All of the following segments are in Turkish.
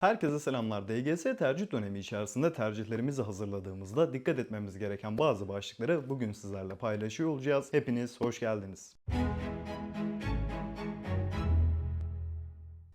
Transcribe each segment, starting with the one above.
Herkese selamlar. DGS tercih dönemi içerisinde tercihlerimizi hazırladığımızda dikkat etmemiz gereken bazı başlıkları bugün sizlerle paylaşıyor olacağız. Hepiniz hoş geldiniz.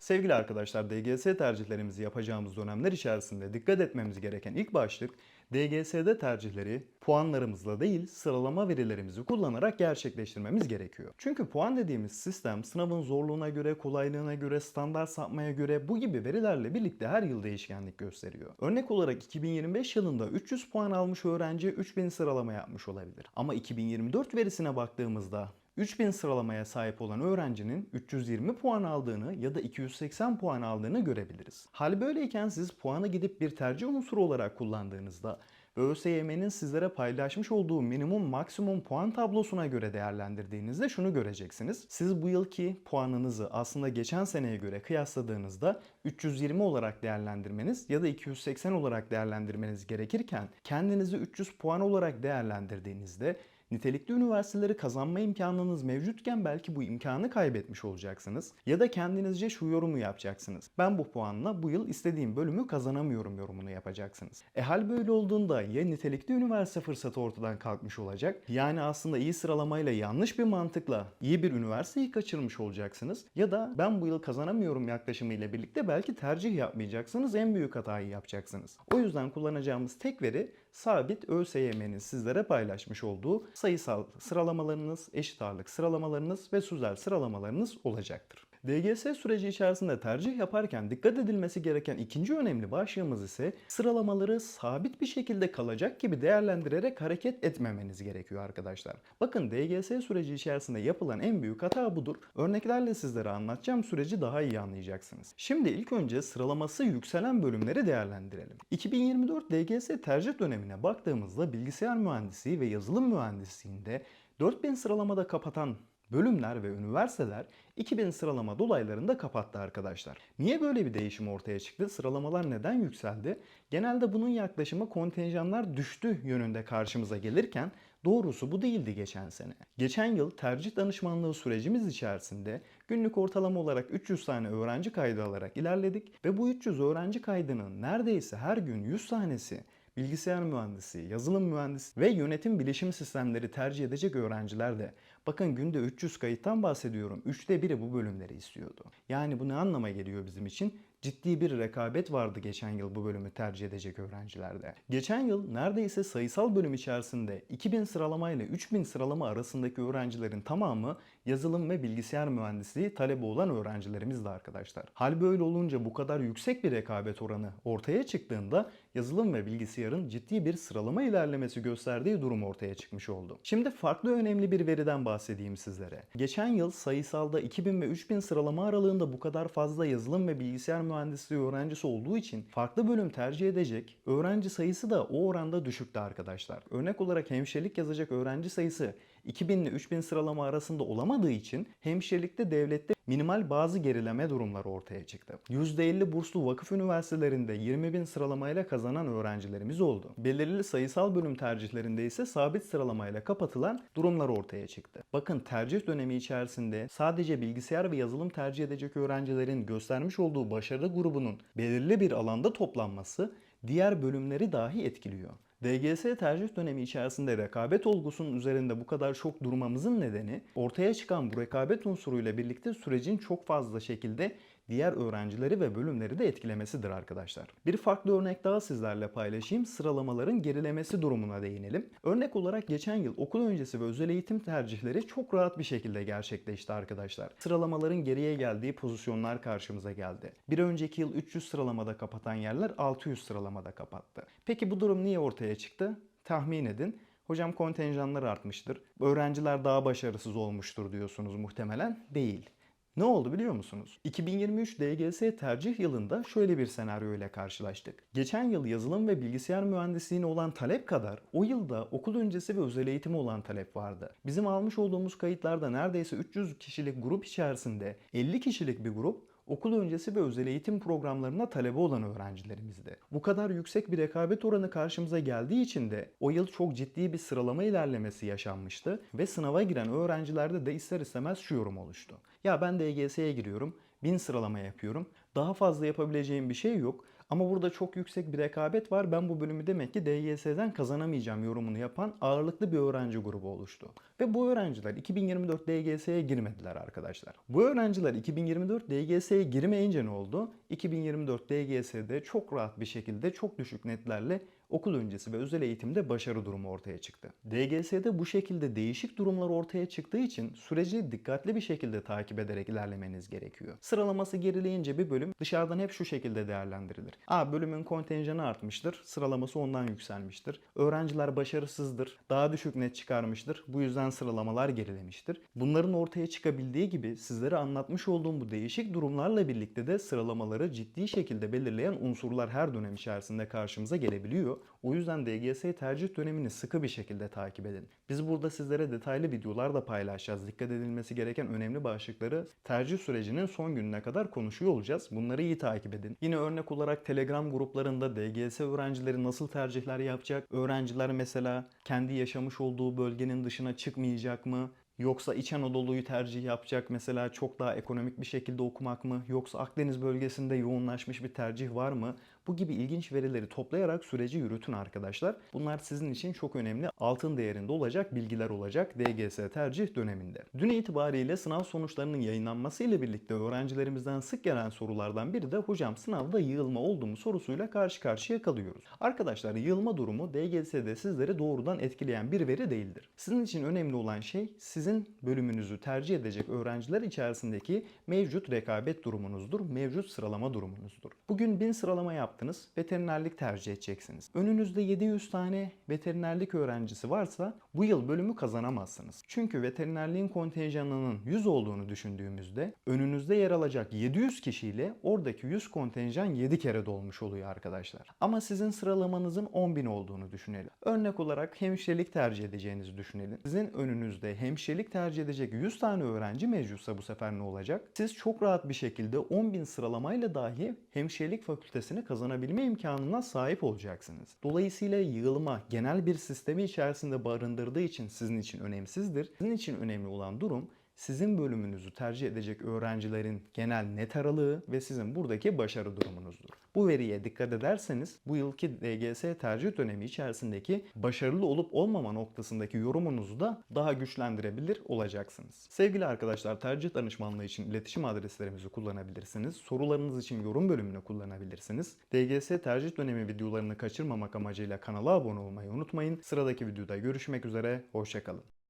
Sevgili arkadaşlar, DGS tercihlerimizi yapacağımız dönemler içerisinde dikkat etmemiz gereken ilk başlık DGS'de tercihleri puanlarımızla değil sıralama verilerimizi kullanarak gerçekleştirmemiz gerekiyor. Çünkü puan dediğimiz sistem sınavın zorluğuna göre, kolaylığına göre, standart sapmaya göre bu gibi verilerle birlikte her yıl değişkenlik gösteriyor. Örnek olarak 2025 yılında 300 puan almış öğrenci 3000 sıralama yapmış olabilir. Ama 2024 verisine baktığımızda 3000 sıralamaya sahip olan öğrencinin 320 puan aldığını ya da 280 puan aldığını görebiliriz. Hal böyleyken siz puanı gidip bir tercih unsuru olarak kullandığınızda ve ÖSYM'nin sizlere paylaşmış olduğu minimum maksimum puan tablosuna göre değerlendirdiğinizde şunu göreceksiniz. Siz bu yılki puanınızı aslında geçen seneye göre kıyasladığınızda 320 olarak değerlendirmeniz ya da 280 olarak değerlendirmeniz gerekirken kendinizi 300 puan olarak değerlendirdiğinizde Nitelikli üniversiteleri kazanma imkanınız mevcutken belki bu imkanı kaybetmiş olacaksınız. Ya da kendinizce şu yorumu yapacaksınız. Ben bu puanla bu yıl istediğim bölümü kazanamıyorum yorumunu yapacaksınız. E hal böyle olduğunda ya nitelikli üniversite fırsatı ortadan kalkmış olacak. Yani aslında iyi sıralamayla yanlış bir mantıkla iyi bir üniversiteyi kaçırmış olacaksınız. Ya da ben bu yıl kazanamıyorum yaklaşımıyla birlikte belki tercih yapmayacaksınız. En büyük hatayı yapacaksınız. O yüzden kullanacağımız tek veri sabit ÖSYM'nin sizlere paylaşmış olduğu sayısal sıralamalarınız, eşit ağırlık sıralamalarınız ve sözel sıralamalarınız olacaktır. DGS süreci içerisinde tercih yaparken dikkat edilmesi gereken ikinci önemli başlığımız ise sıralamaları sabit bir şekilde kalacak gibi değerlendirerek hareket etmemeniz gerekiyor arkadaşlar. Bakın DGS süreci içerisinde yapılan en büyük hata budur. Örneklerle sizlere anlatacağım süreci daha iyi anlayacaksınız. Şimdi ilk önce sıralaması yükselen bölümleri değerlendirelim. 2024 DGS tercih dönemine baktığımızda bilgisayar mühendisliği ve yazılım mühendisliğinde 4000 sıralamada kapatan bölümler ve üniversiteler 2000 sıralama dolaylarında kapattı arkadaşlar. Niye böyle bir değişim ortaya çıktı? Sıralamalar neden yükseldi? Genelde bunun yaklaşımı kontenjanlar düştü yönünde karşımıza gelirken doğrusu bu değildi geçen sene. Geçen yıl tercih danışmanlığı sürecimiz içerisinde günlük ortalama olarak 300 tane öğrenci kaydı alarak ilerledik ve bu 300 öğrenci kaydının neredeyse her gün 100 tanesi bilgisayar mühendisi, yazılım mühendisi ve yönetim bilişim sistemleri tercih edecek öğrenciler de bakın günde 300 kayıttan bahsediyorum. Üçte biri bu bölümleri istiyordu. Yani bu ne anlama geliyor bizim için? Ciddi bir rekabet vardı geçen yıl bu bölümü tercih edecek öğrencilerde. Geçen yıl neredeyse sayısal bölüm içerisinde 2000 sıralama ile 3000 sıralama arasındaki öğrencilerin tamamı yazılım ve bilgisayar mühendisliği talebi olan öğrencilerimizdi arkadaşlar. Hal böyle olunca bu kadar yüksek bir rekabet oranı ortaya çıktığında yazılım ve bilgisayarın ciddi bir sıralama ilerlemesi gösterdiği durum ortaya çıkmış oldu. Şimdi farklı önemli bir veriden bahsedeyim sizlere. Geçen yıl sayısalda 2000 ve 3000 sıralama aralığında bu kadar fazla yazılım ve bilgisayar mühendisliği öğrencisi olduğu için farklı bölüm tercih edecek öğrenci sayısı da o oranda düşüktü arkadaşlar. Örnek olarak hemşirelik yazacak öğrenci sayısı 2000 ile 3000 sıralama arasında olamadığı için hemşirelikte devlette minimal bazı gerileme durumları ortaya çıktı. %50 burslu vakıf üniversitelerinde 20 bin sıralamayla kazanan öğrencilerimiz oldu. Belirli sayısal bölüm tercihlerinde ise sabit sıralamayla kapatılan durumlar ortaya çıktı. Bakın tercih dönemi içerisinde sadece bilgisayar ve yazılım tercih edecek öğrencilerin göstermiş olduğu başarı grubunun belirli bir alanda toplanması diğer bölümleri dahi etkiliyor. DGS tercih dönemi içerisinde rekabet olgusunun üzerinde bu kadar çok durmamızın nedeni ortaya çıkan bu rekabet unsuruyla birlikte sürecin çok fazla şekilde diğer öğrencileri ve bölümleri de etkilemesidir arkadaşlar. Bir farklı örnek daha sizlerle paylaşayım. Sıralamaların gerilemesi durumuna değinelim. Örnek olarak geçen yıl okul öncesi ve özel eğitim tercihleri çok rahat bir şekilde gerçekleşti arkadaşlar. Sıralamaların geriye geldiği pozisyonlar karşımıza geldi. Bir önceki yıl 300 sıralamada kapatan yerler 600 sıralamada kapattı. Peki bu durum niye ortaya çıktı? Tahmin edin. Hocam kontenjanlar artmıştır. Öğrenciler daha başarısız olmuştur diyorsunuz muhtemelen. Değil. Ne oldu biliyor musunuz? 2023 DGS tercih yılında şöyle bir senaryo ile karşılaştık. Geçen yıl yazılım ve bilgisayar mühendisliğine olan talep kadar o yılda okul öncesi ve özel eğitime olan talep vardı. Bizim almış olduğumuz kayıtlarda neredeyse 300 kişilik grup içerisinde 50 kişilik bir grup okul öncesi ve özel eğitim programlarına talebe olan öğrencilerimizdi. Bu kadar yüksek bir rekabet oranı karşımıza geldiği için de o yıl çok ciddi bir sıralama ilerlemesi yaşanmıştı ve sınava giren öğrencilerde de ister istemez şu yorum oluştu. Ya ben DGS'ye giriyorum, 1000 sıralama yapıyorum. Daha fazla yapabileceğim bir şey yok. Ama burada çok yüksek bir rekabet var. Ben bu bölümü demek ki DYS'den kazanamayacağım yorumunu yapan ağırlıklı bir öğrenci grubu oluştu. Ve bu öğrenciler 2024 DGS'ye girmediler arkadaşlar. Bu öğrenciler 2024 DGS'ye girmeyince ne oldu? 2024 DGS'de çok rahat bir şekilde çok düşük netlerle okul öncesi ve özel eğitimde başarı durumu ortaya çıktı. DGS'de bu şekilde değişik durumlar ortaya çıktığı için süreci dikkatli bir şekilde takip ederek ilerlemeniz gerekiyor. Sıralaması gerileyince bir bölüm dışarıdan hep şu şekilde değerlendirilir. Aa bölümün kontenjanı artmıştır, sıralaması ondan yükselmiştir. Öğrenciler başarısızdır, daha düşük net çıkarmıştır. Bu yüzden sıralamalar gerilemiştir. Bunların ortaya çıkabildiği gibi sizlere anlatmış olduğum bu değişik durumlarla birlikte de sıralamaları ciddi şekilde belirleyen unsurlar her dönem içerisinde karşımıza gelebiliyor. O yüzden DGS tercih dönemini sıkı bir şekilde takip edin. Biz burada sizlere detaylı videolar da paylaşacağız. Dikkat edilmesi gereken önemli başlıkları tercih sürecinin son gününe kadar konuşuyor olacağız. Bunları iyi takip edin. Yine örnek olarak Telegram gruplarında DGS öğrencileri nasıl tercihler yapacak? Öğrenciler mesela kendi yaşamış olduğu bölgenin dışına çıkmayacak mı? Yoksa İç Anadolu'yu tercih yapacak mesela çok daha ekonomik bir şekilde okumak mı? Yoksa Akdeniz bölgesinde yoğunlaşmış bir tercih var mı? Bu gibi ilginç verileri toplayarak süreci yürütün arkadaşlar. Bunlar sizin için çok önemli altın değerinde olacak bilgiler olacak DGS tercih döneminde. Dün itibariyle sınav sonuçlarının yayınlanması ile birlikte öğrencilerimizden sık gelen sorulardan biri de hocam sınavda yığılma oldu mu sorusuyla karşı karşıya kalıyoruz. Arkadaşlar yığılma durumu DGS'de sizleri doğrudan etkileyen bir veri değildir. Sizin için önemli olan şey sizin bölümünüzü tercih edecek öğrenciler içerisindeki mevcut rekabet durumunuzdur, mevcut sıralama durumunuzdur. Bugün 1000 sıralama yaptınız, veterinerlik tercih edeceksiniz. Önünüzde 700 tane veterinerlik öğrencisi varsa bu yıl bölümü kazanamazsınız. Çünkü veterinerliğin kontenjanının 100 olduğunu düşündüğümüzde önünüzde yer alacak 700 kişiyle oradaki 100 kontenjan 7 kere dolmuş oluyor arkadaşlar. Ama sizin sıralamanızın 10.000 olduğunu düşünelim. Örnek olarak hemşirelik tercih edeceğinizi düşünelim. Sizin önünüzde hemşirelik tercih edecek 100 tane öğrenci mevcutsa bu sefer ne olacak? Siz çok rahat bir şekilde 10.000 sıralamayla dahi hemşirelik fakültesini kazanabilme imkanına sahip olacaksınız. Dolayısıyla yığılma genel bir sistemi içerisinde barındırdığı için sizin için önemsizdir. Sizin için önemli olan durum sizin bölümünüzü tercih edecek öğrencilerin genel net aralığı ve sizin buradaki başarı durumunuzdur. Bu veriye dikkat ederseniz bu yılki DGS tercih dönemi içerisindeki başarılı olup olmama noktasındaki yorumunuzu da daha güçlendirebilir olacaksınız. Sevgili arkadaşlar tercih danışmanlığı için iletişim adreslerimizi kullanabilirsiniz. Sorularınız için yorum bölümünü kullanabilirsiniz. DGS tercih dönemi videolarını kaçırmamak amacıyla kanala abone olmayı unutmayın. Sıradaki videoda görüşmek üzere, hoşçakalın.